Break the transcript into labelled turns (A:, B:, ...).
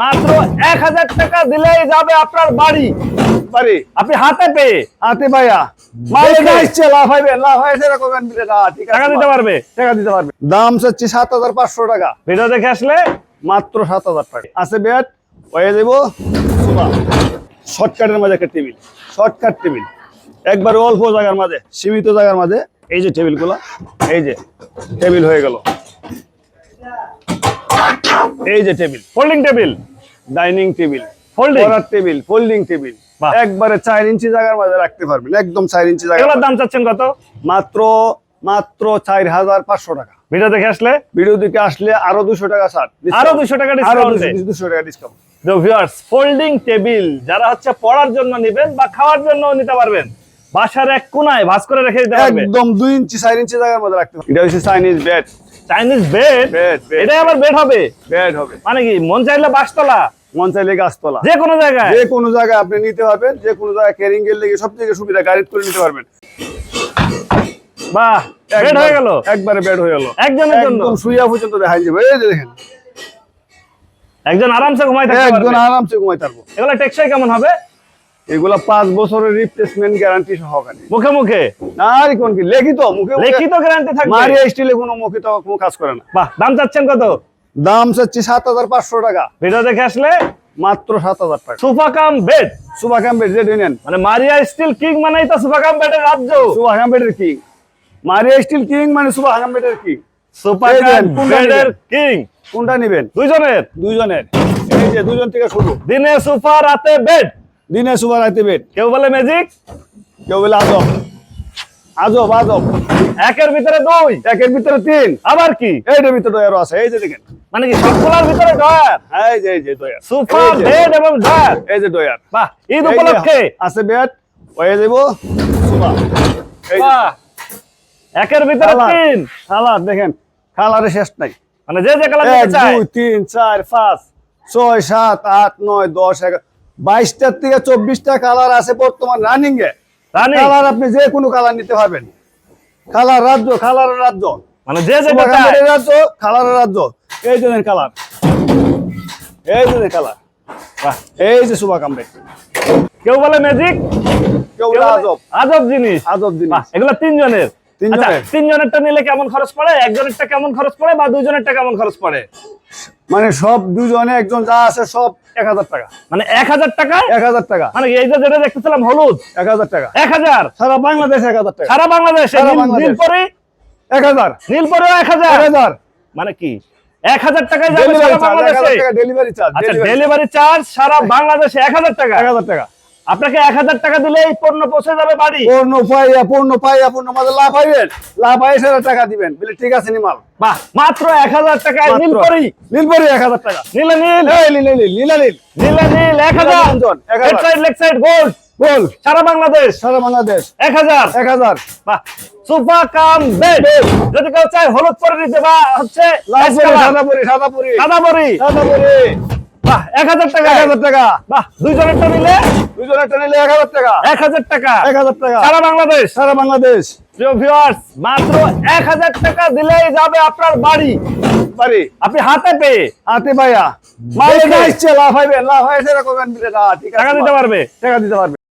A: মাত্র এক হাজার টাকা দিলেই যাবে আপনার বাড়ি বাড়ি আপনি হাতে পেয়ে
B: হাতে পাইয়া দাম চাচ্ছি সাত হাজার পাঁচশো টাকা
A: ভিডিও দেখে আসলে
B: মাত্র সাত হাজার টাকা আছে বেড হয়ে দেবো শর্টকাটের মাঝে একটা টেবিল শর্টকাট টেবিল একবার অল্প জায়গার মাঝে সীমিত জায়গার মাঝে এই যে টেবিলগুলো এই যে টেবিল হয়ে গেল এই যে table folding table dining table folding table folding table একবারে 4 ইঞ্চি জায়গার মধ্যে রাখতে পারবেন একদম 4 ইঞ্চি জায়গা
A: এর দাম চাচ্ছেন কত
B: মাত্র মাত্র 4500 টাকা ভিডিও দেখে আসলে ভিডিও দেখে আসলে আরো 200 টাকা ছাড়
A: আরো 200 টাকা ডিসকাউন্ট
B: 200 টাকা ডিসকাউন্ট
A: ভিউয়ার্স ফোল্ডিং টেবিল যারা হচ্ছে পড়ার জন্য নেবেন বা খাওয়ার জন্য নিতে পারবেন বাসার এক কোনায় ভাস করে রেখে দিতে পারবে
B: একদম 2 ইঞ্চি 4 ইঞ্চি জায়গার মধ্যে রাখতে হবে এটা হচ্ছে চাইনিজ বেড
A: চাইনিজ বেড এটা আবার বেড হবে বেড হবে মানে কি মন চাইলে বাসতলা
B: মন চাইলে গাছতলা
A: যে কোনো জায়গায়
B: যে কোনো জায়গায় আপনি নিতে পারবেন যে কোনো জায়গায় ক্যারিং এর লাগে সব থেকে সুবিধা গাড়িত করে নিতে পারবেন
A: বাহ বেড হয়ে গেল
B: একবারে বেড হয়ে গেল একজনের জন্য একদম শুইয়া পর্যন্ত দেখাই যাবে এই যে দেখেন
A: একজন আরামসে ঘুমাই পারবে
B: একজন আরামসে ঘুমাই থাকবে
A: এগুলা টেকসই কেমন হবে
B: এগুলা পাঁচ বছরের রিপ্লেসমেন্ট গ্যারান্টি সহকারে মুখে মুখে আর কোন কি লিখিত মুখে
A: লিখিত গ্যারান্টি থাকবে
B: মারিয়া স্টিলে কোনো মুখে তো কোনো কাজ করে না
A: বাহ দাম চাচ্ছেন কত
B: দাম চাচ্ছি সাত হাজার পাঁচশো টাকা
A: ভিডিও দেখে আসলে
B: মাত্র সাত হাজার টাকা
A: সুপাকাম বেড
B: সুপাকাম বেড যেটা নেন
A: মানে মারিয়া স্টিল কিং মানে তো সুপাকাম বেডের রাজ্য
B: সুপাকাম বেডের কিং মারিয়া স্টিল কিং মানে সুপাকাম বেডের কিং
A: সুপাকাম বেডের কিং কোনটা নেবেন দুইজনের
B: দুইজনের এই যে দুইজন থেকে শুরু
A: দিনে সুপার রাতে বেড
B: দিনে সুপার রাতে বেড
A: কেউ বলে ম্যাজিক
B: কেউ বলে আজব আজব আজব
A: একের ভিতরে দুই
B: একের ভিতরে তিন আবার কি এইটার ভিতরে ডয়ারও আছে এই যে দেখেন
A: মানে কি সবগুলোর ভিতরে ডয়ার
B: এই যে এই যে ডয়ার
A: সুপার বেড এবং ডয়ার এই যে ডয়ার বাহ
B: আছে বেড এই
A: একের ভিতরে তিন
B: খালার দেখেন খালারে শেষ নাই
A: মানে যে যে কালার চাই
B: তিন চার পাঁচ ছয় সাত আট নয় দশ এগারো বাইশটার থেকে চব্বিশটা কালার আছে বর্তমান রানিং এ কালার আপনি যে কোনো কালার নিতে পারবেন কালার রাজ্য কালার রাজ্য মানে যে যে রাজ্য কালার রাজ্য
A: এই জনের কালার এই জন্য কালার
B: এই যে শুভা কামবে
A: কেউ বলে ম্যাজিক কেউ আজব আজব জিনিস আজব জিনিস এগুলো তিনজনের আচ্ছা, তিনজনেরটা নিলে কেমন খরচ পড়ে একজনেরটা কেমন খরচ পড়ে বা দুজনেরটা কেমন খরচ পড়ে
B: মানে সব দুজনে একজন যা আছে সব
A: এক হাজার টাকা মানে এক হাজার টাকা এক হাজার টাকা মানে এই যে যেটা দেখতেছিলাম হলুদ এক হাজার টাকা এক হাজার
B: সারা বাংলাদেশ এক হাজার টাকা
A: সারা বাংলাদেশ নীল পরে এক হাজার নীল পরে এক হাজার এক হাজার মানে কি এক হাজার টাকায় ডেলিভারি চার্জ ডেলিভারি চার্জ সারা বাংলাদেশে এক হাজার টাকা এক হাজার টাকা আপনাকে এক হাজার টাকা দিলে এই পণ্য পৌঁছে যাবে বাড়ি
B: পণ্য পাইয়া পণ্য পাইয়া পণ্য মাঝে লাভ পাইবেন লাভ পাই সেটা টাকা দিবেন বলে ঠিক আছে নিমাল
A: বাহ মাত্র এক হাজার টাকা নীল পরি
B: নীল পরি এক হাজার টাকা নীল নীল নীলা নীল নীল নীল
A: নীল নীল নীল এক হাজার লেফট সাইড লেগ সাইড গোল গোল সারা বাংলাদেশ সারা বাংলাদেশ এক হাজার এক হাজার বাহ সোফা কাম বেড যদি কেউ চায় হলুদ পরে দিতে বা হচ্ছে
B: সাদা পরি সাদা পরি সাদা পরি
A: সাদা পরি বাহ এক হাজার টাকা এক হাজার টাকা বাহ নিলে
B: নিলে এক হাজার টাকা এক হাজার টাকা এক হাজার টাকা বাংলাদেশ বাংলাদেশ
A: মাত্র এক হাজার টাকা দিলেই যাবে আপনার বাড়ি বাড়ি আপনি হাতে পেয়ে
B: হাতে পাইয়া লাভ হয়েছে টাকা
A: দিতে পারবে টাকা দিতে পারবে